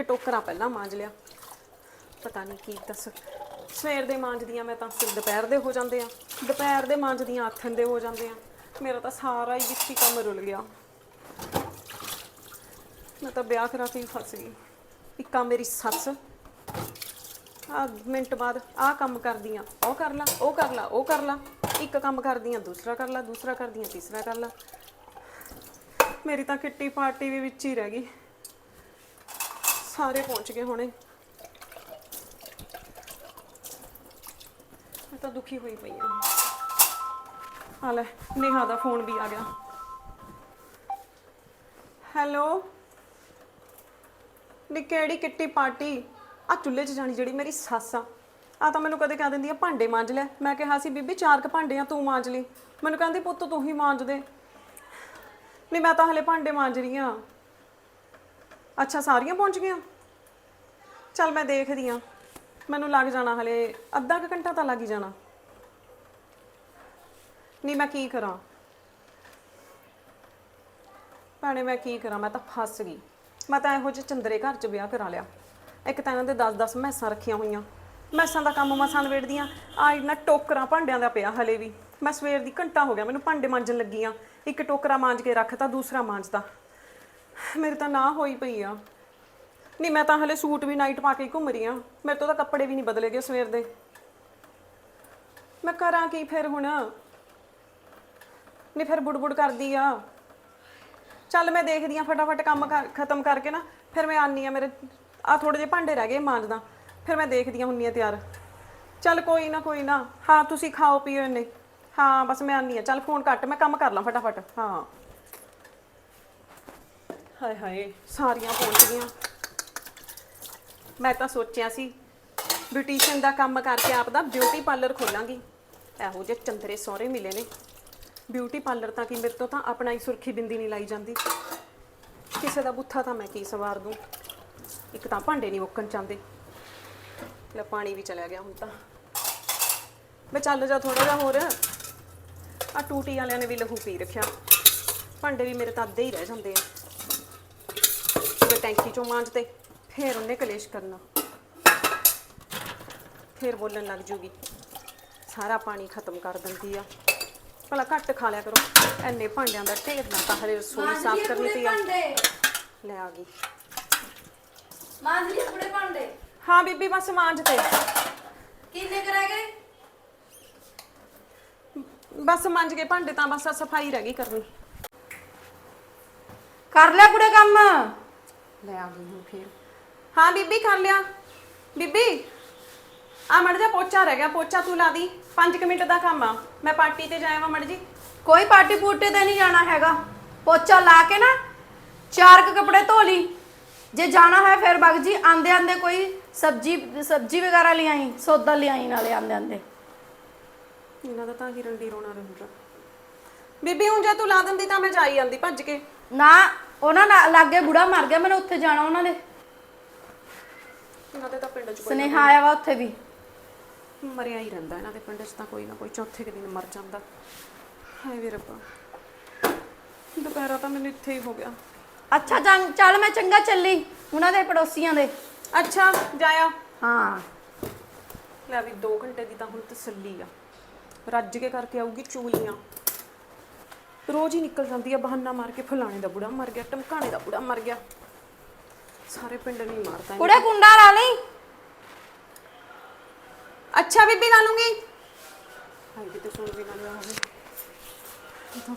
ਇੱਕ ਟੋਕਰਾ ਪਹਿਲਾਂ ਮਾਂਜ ਲਿਆ। ਪਤਾ ਨਹੀਂ ਕੀ ਦੱਸ। ਸਵੇਰ ਦੇ ਮਾਂਜਦੀਆਂ ਮੈਂ ਤਾਂ ਸਿਰ ਦੁਪਹਿਰ ਦੇ ਹੋ ਜਾਂਦੇ ਆ। ਦੁਪਹਿਰ ਦੇ ਮਾਂਜਦੀਆਂ ਆਥਣ ਦੇ ਹੋ ਜਾਂਦੇ ਆ। ਮੇਰਾ ਤਾਂ ਸਾਰਾ ਹੀ ਵਿੱਚ ਹੀ ਕੰਮ ਰੁਲ ਗਿਆ। ਮੈਂ ਤਾਂ ਵਿਆਹ ਕਰਾ ਕੇ ਹੀ ਫਸ ਗਈ। ਇੱਕਾ ਮੇਰੀ ਸੱਸ। ਆ ਮਿੰਟ ਬਾਅਦ ਆ ਕੰਮ ਕਰਦੀ ਆ ਉਹ ਕਰ ਲਾ, ਉਹ ਕਰ ਲਾ, ਉਹ ਕਰ ਲਾ। ਇੱਕ ਕੰਮ ਕਰਦੀ ਆ ਦੂਸਰਾ ਕਰ ਲਾ, ਦੂਸਰਾ ਕਰਦੀ ਆ ਤੀਸਰਾ ਕਰ ਲਾ। ਮੇਰੀ ਤਾਂ ਕਿੱਟੀ ਪਾਰਟੀ ਵੀ ਵਿੱਚ ਹੀ ਰਹਿ ਗਈ। ਸਾਰੇ ਪਹੁੰਚ ਗਏ ਹੋਣੇ। ਮੈਂ ਤਾਂ ਦੁਖੀ ਹੋਈ ਪਈ ਆ ਆ ਲੈ, ਨੇਹਾ ਦਾ ਫੋਨ ਵੀ ਆ ਗਿਆ। ਹੈਲੋ? ਨੀ, ਕਿਹੜੀ ਕਿੱਟੀ ਪਾਰਟੀ? ਆ ਚੁੱਲ੍ਹੇ 'ਚ ਜਾਣੀ ਜਿਹੜੀ ਮੇਰੀ ਸੱਸ ਆ। ਆ ਤਾਂ ਮੈਨੂੰ ਕਦੇ ਕਹਿ ਦਿੰਦੀ ਆ, ਭਾਂਡੇ ਮਾਂਜ ਲੈ। ਮੈਂ ਕਿਹਾ ਸੀ, ਬੀਬੀ, ਚਾਰ ਕ ਭਾਂਡੇ ਆ ਤੂੰ ਮਾਂਜ ਲਈ। ਮੈਨੂੰ ਕਹਿੰਦੀ, ਪੁੱਤ, ਤੂੰ ਹੀ ਮਾਂਜ ਦੇ। ਨਹੀਂ ਮੈਂ ਤਾਂ ਹਲੇ ਭਾਂਡੇ ਮਾਂਜ ਰਹੀ ਆ ਅੱਛਾ, ਸਾਰੀਆਂ ਪਹੁੰਚ ਗਈਆਂ? ਚੱਲ ਮੈਂ ਦੇਖਦੀ ਆ। ਮੈਨੂੰ ਲੱਗ ਜਾਣਾ ਹਲੇ। ਅੱਧਾ ਕੁ ਘੰਟਾ ਤਾਂ ਲੱਗ ਹੀ ਜਾਣਾ। ਨਹੀਂ, ਮੈਂ ਕੀ ਕਰਾਂ? ਭੈਣੇ, ਮੈਂ ਕੀ ਕਰਾਂ? ਮੈਂ ਤਾਂ ਫਸ ਗਈ। ਮੈਂ ਤਾਂ ਇਹੋ ਜਿਹੇ ਚੰਦਰੇ ਘਰ 'ਚ ਵਿਆਹ ਕਰਾ ਲਿਆ। ਇੱਕ ਤਾਂ ਇਹਨਾਂ ਦੇ 10-10 ਮੈਸਾਂ ਰੱਖੀਆਂ ਹੋਈਆਂ। ਮੈਸਾਂ ਦਾ ਕੰਮ ਮਸਾਂ ਨਵੇੜਦੀਆਂ ਆ ਇੰਨਾ ਟੋਕਰਾ ਭਾਂਡਿਆਂ ਦਾ ਪਿਆ ਹਲੇ ਵੀ। ਮੈਂ ਸਵੇਰ ਦੀ ਘੰਟਾ ਹੋ ਗਿਆ, ਮੈਨੂੰ ਭਾਂਡੇ ਮਾਂਜਣ ਲੱਗੀ ਆ ਇੱਕ ਟੋਕਰਾ ਮਾਂਜ ਕੇ ਰੱਖਤਾ, ਦੂਸਰਾ ਮਾਂਜਦਾ ਮੇਰੇ ਤਾਂ ਨਾ ਹੋਈ ਪਈ ਆ। ਨਹੀਂ, ਮੈਂ ਤਾਂ ਹਲੇ ਸੂਟ ਵੀ ਨਾਈਟ ਪਾ ਕੇ ਹੀ ਘੁੰਮ ਰਹੀ ਆ। ਮੇਰੇ ਤੋਂ ਤਾਂ ਕੱਪੜੇ ਵੀ ਨਹੀਂ ਬਦਲੇ ਗਏ ਸਵੇਰ ਦੇ। ਮੈਂ ਕਰਾਂ ਕੀ ਫਿਰ ਹੁਣ? ਨਹੀਂ, ਫਿਰ ਬੁੜਬੁੜ ਕਰਦੀ ਆ। ਚੱਲ ਮੈਂ ਦੇਖਦੀ ਆ ਫਟਾਫਟ ਕੰਮ ਕਰ- ਖਤਮ ਕਰਕੇ ਨਾ। ਫਿਰ ਮੈਂ ਆਨੀ ਆ ਮੇਰੇ ਆ ਥੋੜੇ ਜਿਹੇ ਭਾਂਡੇ ਰਹਿ ਗਏ ਮਾਂਜਦਾ ਫਿਰ ਮੈਂ ਦੇਖਦੀ ਆ ਹੁੰਨੀ ਆ ਤਿਆਰ ਚੱਲ ਕੋਈ ਨਾ ਕੋਈ ਨਾ। ਹਾਂ, ਤੁਸੀਂ ਖਾਓ, ਪੀਓ ਇੰਨੇ। ਹਾਂ, ਬਸ ਮੈਂ ਆਨੀ ਆ। ਚੱਲ ਫੋਨ ਕੱਟ, ਮੈਂ ਕੰਮ ਕਰ ਲਾਂ ਫਟਾਫਟ। ਹਾਂ। ਹਾਏ ਹਾਏ, ਸਾਰੀਆਂ ਪਹੁੰਚ ਗਈਆਂ। ਮੈਂ ਤਾਂ ਸੋਚਿਆ ਸੀ ਬਿਊਟੀਸ਼ੀਅਨ ਦਾ ਕੰਮ ਕਰਕੇ ਆਪ ਦਾ ਬਿਊਟੀ ਪਾਰਲਰ ਖੋਲਾਂਗੀ। ਇਹੋ ਜਿਹੇ ਚੰਦਰੇ ਸਹੁਰੇ ਮਿਲੇ ਨੇ। ਬਿਊਟੀ ਪਾਰਲਰ ਤਾਂ ਕਿ ਮੇਰੇ ਤੋਂ ਤਾਂ ਆਪਣਾ ਹੀ ਸੁਰਖੀ ਬਿੰਦੀ ਨਹੀਂ ਲਾਈ ਜਾਂਦੀ। ਕਿਸੇ ਦਾ ਬੁੱਥਾ ਤਾਂ ਮੈਂ ਕੀ ਸਵਾਰ ਦੂੰ? ਇੱਕ ਤਾਂ ਭਾਂਡੇ ਨਹੀਂ ਮੁੱਕਣ ਚਾਹੁੰਦੇ। ਲੈ ਪਾਣੀ ਵੀ ਚਲਿਆ ਗਿਆ ਹੁਣ ਤਾਂ। ਮੈਂ ਚੱਲ ਜਾ ਥੋੜਾ ਜਿਹਾ ਹੋਰ। ਆ ਟੂਟੀ ਵਾਲਿਆਂ ਨੇ ਵੀ ਲਹੂ ਪੀ ਰੱਖਿਆ। ਭਾਂਡੇ ਵੀ ਮੇਰੇ ਤਾਂ ਅੱਧੇ ਹੀ ਰਹਿ ਜਾਂਦੇ ਆ। ਜੇ ਟੈਂਕੀ ਚੋਂ ਮਾਂਜਦੇ ਫੇਰ ਉਹਨੇ ਕਲੇਸ਼ ਕਰਨਾ। ਫੇਰ ਬੋਲਣ ਲੱਗ ਜੂਗੀ ਸਾਰਾ ਪਾਣੀ ਖਤਮ ਕਰ ਦਿੰਦੀ ਆ। ਭਲਾ ਘੱਟ ਖਾ ਲਿਆ ਕਰੋ ਐਨੇ ਭਾਂਡਿਆਂ ਦਾ ਢੇਰ ਨਾ ਤਾਂ ਹਰੇ ਰਸੋਈ ਸਾਫ਼ ਕਰਨੀ ਪਈ ਆ। ਲੈ ਆ ਗਈ। ਮਾਂਜ ਲਈ ਆਪਣੇ ਭਾਂਡੇ। ਹਾਂ ਬੀਬੀ ਬਸ ਮਾਂਜ ਤੇ। ਕਿੰਨੇ ਕਰ ਗਏ? ਬਸ ਮਾਂਜ ਕੇ ਭਾਂਡੇ ਤਾਂ ਬਸ ਸਫ਼ਾਈ ਰਹਿ ਗਈ ਕਰਨੀ। ਕਰ ਲਿਆ ਕੁੜੇ ਕੰਮ? ਲੈ ਆ ਗਈ ਹੁਣ ਫੇਰ ਹਾਂ ਬੀਬੀ ਕਰ ਲਿਆ। ਬੀਬੀ ਆ ਮੜ ਜਾ ਪੋਚਾ ਰਹਿ ਗਿਆ ਪੋਚਾ ਤੂੰ ਲਾ ਦੀ। 5 ਮਿੰਟ ਦਾ ਕੰਮ ਆ। ਮੈਂ ਪਾਰਟੀ ਤੇ ਜਾਇਆ ਵਾ ਮੜ ਜੀ। ਕੋਈ ਪਾਰਟੀ ਪੂਟੇ ਤੇ ਨਹੀਂ ਜਾਣਾ ਹੈਗਾ। ਪੋਚਾ ਲਾ ਕੇ ਨਾ ਚਾਰ ਕੁ ਕੱਪੜੇ ਧੋ ਲਈ। ਜੇ ਜਾਣਾ ਹੈ ਫਿਰ ਬਗ ਜੀ ਆਂਦੇ ਆਂਦੇ ਕੋਈ ਸਬਜੀ ਸਬਜੀ ਵਗੈਰਾ ਲਿਆਈ ਸੌਦਾ ਲਿਆਈ ਨਾਲੇ ਆਂਦੇ ਆਂਦੇ। ਇਹਨਾਂ ਦਾ ਤਾਂ ਹਿਰਨ ਦੀ ਰੋਣਾ ਰਹੂਗਾ। ਬੀਬੀ ਹੁਣ ਜੇ ਤੂੰ ਲਾ ਦਿੰਦੀ ਤਾਂ ਮੈਂ ਜਾਈ ਜਾਂਦੀ ਭੱਜ ਕੇ। ਨਾ ਉਹਨਾਂ ਨਾਲ ਲਾਗੇ ਬੁੜਾ ਮਰ ਗਿਆ ਮੈਨੂੰ ਉੱਥੇ ਜਾਣਾ ਉਹਨਾਂ ਦੇ ਇਹਨਾਂ ਦੇ ਤਾਂ ਪਿੰਡ 'ਚ ਕੋਈ ਸੁਨੇਹਾ ਆਇਆ ਵਾ ਉੱਥੇ ਵੀ। ਮਰਿਆ ਹੀ ਰਹਿੰਦਾ ਇਹਨਾਂ ਦੇ ਪਿੰਡ 'ਚ ਤਾਂ ਕੋਈ ਨਾ ਕੋਈ ਚੌਥੇ ਕੁ ਦਿਨ ਮਰ ਜਾਂਦਾ। ਹਾਏ ਵੇ ਰੱਬਾ। ਦੁਪਹਿਰਾ ਤਾਂ ਮੈਨੂੰ ਇੱਥੇ ਹੀ ਹੋ ਗਿਆ। ਅੱਛਾ ਚੰਗ- ਚੱਲ ਮੈਂ ਚੰਗਾ ਚੱਲੀ ਉਹਨਾਂ ਦੇ ਪੜੋਸੀਆਂ ਦੇ। ਅੱਛਾ ਜਾਇਆ ਹਾਂ। ਲੈ ਵੀ 2 ਘੰਟੇ ਦੀ ਤਾਂ ਹੁਣ ਤਸੱਲੀ ਆ। ਰੱਜ ਕੇ ਕਰਕੇ ਆਊਗੀ ਚੂਲੀਆਂ ਰੋਜ਼ ਹੀ ਨਿਕਲ ਜਾਂਦੀ ਆ ਬਹਾਨਾ ਮਾਰ ਕੇ ਫਲਾਣੇ ਦਾ ਬੁੜਾ ਮਰ ਗਿਆ ਟਮਕਾਣੇ ਦਾ ਬੁੜਾ ਮਰ ਗਿਆ। ਸਾਰੇ ਪਿੰਡ ਨਹੀਂ ਮਾਰਦਾ ਇਹਨੇ। ਕੁੜੇ ਕੁੰਡਾ ਲਾ ਲਈ। ਅੱਛਾ ਬੀਬੀ ਲਾ ਲੂੰਗੀ। ਹਾਏ ਕਿਤੇ ਸੁਣ ਵੀ ਨਾ ਲਿਆ ਹੋਵੇ। ਇਹ ਤਾਂ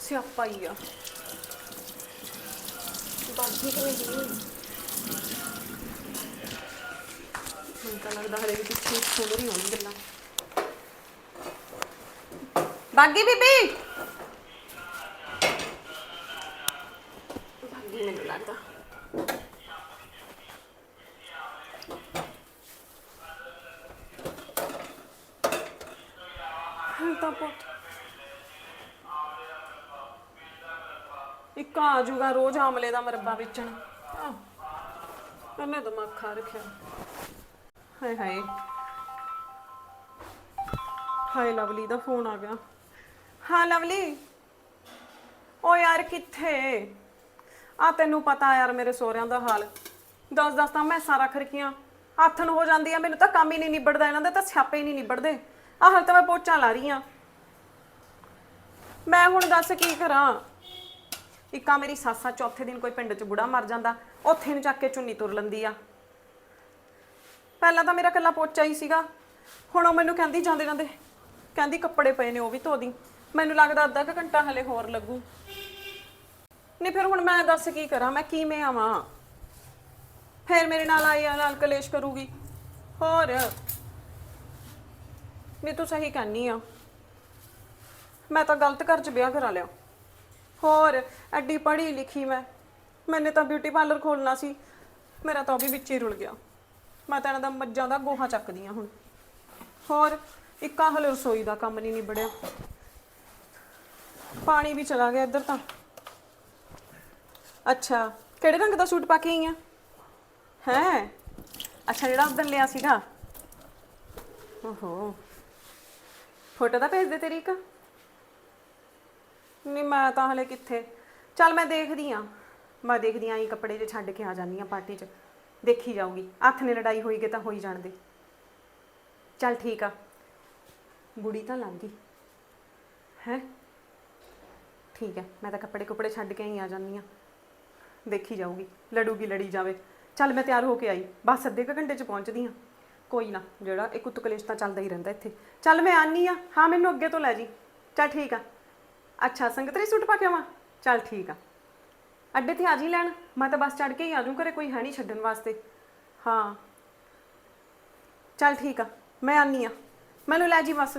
ਸਿਆਪਾ ਹੀ ਆ। ਬਾਕੀ ਕਿਵੇਂ ਦੀ ਮੈਨੂੰ ਤਾਂ ਲੱਗਦਾ ਹਲੇ ਵੀ ਪਿੱਛੇ ਸੁਣ ਰਹੀ ਹੋਣੀ ਗੱਲਾਂ। ਬਾਗੀ ਬੀਬੀ। ਬਾਗੀ ਤਾਂ ਪੁੱਤ ਇੱਕ ਆ ਜਾਊਗਾ ਰੋਜ਼ ਆਮਲੇ ਦਾ ਮਰੱਬਾ ਵੇਚਣ। ਆਹ, ਇਹਨੇ ਦਿਮਾਗ ਖਾ ਰੱਖਿਆ। ਹਾਏ ਹਾਏ। ਹਾਏ ਲਵਲੀ ਦਾ ਫੋਨ ਆ ਗਿਆ। ਹਾਂ ਲਵਲੀ। ਓ ਯਾਰ ਕਿੱਥੇ? ਆ ਤੈਨੂੰ ਪਤਾ ਯਾਰ ਮੇਰੇ ਸੋਹਰਿਆਂ ਦਾ ਹਾਲ। ਦੱਸ ਦਸ ਤਾਂ ਮੈਂ ਸਾਰਾ ਖਰਕੀਆਂ ਹੱਥ ਹੋ ਜਾਂਦੀ ਆ, ਮੈਨੂੰ ਤਾਂ ਕੰਮ ਹੀ ਨਹੀਂ ਨਿਬੜਦਾ, ਇਹਨਾਂ ਦੇ ਤਾਂ ਛਾਪੇ ਹੀ ਨਹੀਂ ਨਿਬੜਦੇ। ਆਹ ਹਾਲ ਤਾਂ ਮੈਂ ਪੋਚਾ ਲਾ ਰਹੀ ਆ। ਮੈਂ ਹੁਣ ਦੱਸ ਕੀ ਕਰਾਂ? ਇੱਕਾ ਮੇਰੀ ਸਾਸਾ ਚੌਥੇ ਦਿਨ ਕੋਈ ਪਿੰਡ 'ਚ ਬੁੜਾ ਮਰ ਜਾਂਦਾ, ਉੱਥੇ ਨੂੰ ਚੱਕ ਕੇ ਚੁੰਨੀ ਤੁਰ ਲੈਂਦੀ ਆ। ਪਹਿਲਾਂ ਤਾਂ ਮੇਰਾ ਕੱਲਾ ਪੋਚਾ ਹੀ ਸੀਗਾ। ਹੁਣ ਉਹ ਮੈਨੂੰ ਕਹਿੰਦੀ ਜਾਂਦੇ ਜਾਂਦੇ, ਕਹਿੰਦੀ ਕੱਪੜੇ ਪਏ ਨੇ ਉਹ ਵੀ ਧੋ ਦੀ। ਮੈਨੂੰ ਲੱਗਦਾ ਅੱਧਾ ਕੁ ਘੰਟਾ ਹਲੇ ਹੋਰ ਲੱਗੂ। ਨਹੀਂ, ਫਿਰ ਹੁਣ ਮੈਂ ਦੱਸ ਕੀ ਕਰਾਂ? ਮੈਂ ਕਿਵੇਂ ਆਵਾਂ? ਫਿਰ ਮੇਰੇ ਨਾਲ ਆਈ ਆ ਨਾਲ ਕਲੇਸ਼ ਕਰੂਗੀ। ਹੋਰ? ਨਹੀਂ ਤੂੰ ਸਹੀ ਕਹਿੰਨੀ ਆ। ਮੈਂ ਤਾਂ ਗਲਤ ਘਰ 'ਚ ਵਿਆਹ ਕਰਾ ਲਿਆ। ਹੋਰ, ਐਡੀ ਪੜ੍ਹੀ ਲਿਖੀ ਮੈਂ। ਮੈਨੇ ਤਾਂ ਬਿਊਟੀ ਪਾਰਲਰ ਖੋਲਣਾ ਸੀ। ਮੇਰਾ ਤਾਂ ਉਹ ਵੀ ਵਿੱਚ ਹੀ ਰੁਲ ਗਿਆ। ਮੈਂ ਤਾਂ ਇਹਨਾਂ ਦਾ ਮੱਝਾਂ ਦਾ ਗੋਹਾ ਚੱਕਦੀ ਆ ਹੁਣ। ਹੋਰ, ਇੱਕਾ ਹਲੇ ਰਸੋਈ ਦਾ ਕੰਮ ਨਹੀਂ ਨਿਬੜਿਆ। ਪਾਣੀ ਵੀ ਚਲਾ ਗਿਆ ਇੱਧਰ ਤਾਂ। ਅੱਛਾ, ਕਿਹੜੇ ਰੰਗ ਦਾ ਸੂਟ ਪਾ ਕੇ ਆਈ ਆ? ਹੈ? ਅੱਛਾ, ਜਿਹੜਾ ਉਦੋਂ ਲਿਆ ਸੀਗਾ। ਓਹੋ। ਫੋਟੋ ਤਾਂ ਭੇਜ ਦੇ ਤੇਰੀ ਇੱਕ। ਨਹੀਂ, ਮੈਂ ਤਾਂ ਹਲੇ ਕਿੱਥੇ। ਚੱਲ ਮੈਂ ਦੇਖਦੀ ਆ। ਮੈਂ ਦੇਖਦੀ ਆਂ ਇਹ ਕੱਪੜੇ ਜੇ ਛੱਡ ਕੇ ਆ ਜਾਂਦੀ ਆ ਪਾਰਟੀ 'ਚ। ਦੇਖੀ ਜਾਊਗੀ। ਹੱਥ ਨੇ ਲੜਾਈ ਹੋਈ ਤਾਂ ਹੋਈ ਜਾਣ ਦੇ ਚੱਲ ਠੀਕ ਆ। ਬੁੜੀ ਤਾਂ ਲੰਘ ਗਈ। ਹੈ? ਠੀਕ ਹੈ ਮੈਂ ਤਾਂ ਕੱਪੜੇ ਕੁਪੜੇ ਛੱਡ ਕੇ ਹੀ ਆ ਜਾਂਦੀ ਆ। ਦੇਖੀ ਜਾਊਗੀ ਲੜੂਗੀ ਲੜੀ ਜਾਵੇ। ਚੱਲ ਮੈਂ ਤਿਆਰ ਹੋ ਕੇ ਆਈ, ਬਸ ਅੱਧੇ ਕੁ ਘੰਟੇ 'ਚ ਪਹੁੰਚਦੀ ਹਾਂ। ਕੋਈ ਨਾ, ਜਿਹੜਾ ਇਹ ਕੁੱਤ ਕਲੇਸ਼ ਤਾਂ ਚੱਲਦਾ ਹੀ ਰਹਿੰਦਾ ਇੱਥੇ। ਚੱਲ ਮੈਂ ਆਨੀ ਆ ਹਾਂ ਮੈਨੂੰ ਅੱਗੇ ਤੋਂ ਲੈ ਜੀ। ਚੱਲ ਠੀਕ ਆ। ਅੱਛਾ ਸੰਗਤਰੀ ਸੂਟ ਪਾ ਕੇ ਆਵਾਂ? ਚੱਲ ਠੀਕ ਆ। ਅੱਡੇ ਤੇ ਆ ਜੀ ਲੈਣ, ਮੈਂ ਤਾਂ ਬਸ ਚੜ ਕੇ ਹੀ ਆ ਜੂ ਘਰੇ ਕੋਈ ਹੈ ਨਹੀਂ ਛੱਡਣ ਵਾਸਤੇ। ਹਾਂ। ਚੱਲ ਠੀਕ ਆ, ਮੈਂ ਆਨੀ ਆ ਮੈਨੂੰ ਲੈ ਜੀ ਬਸ।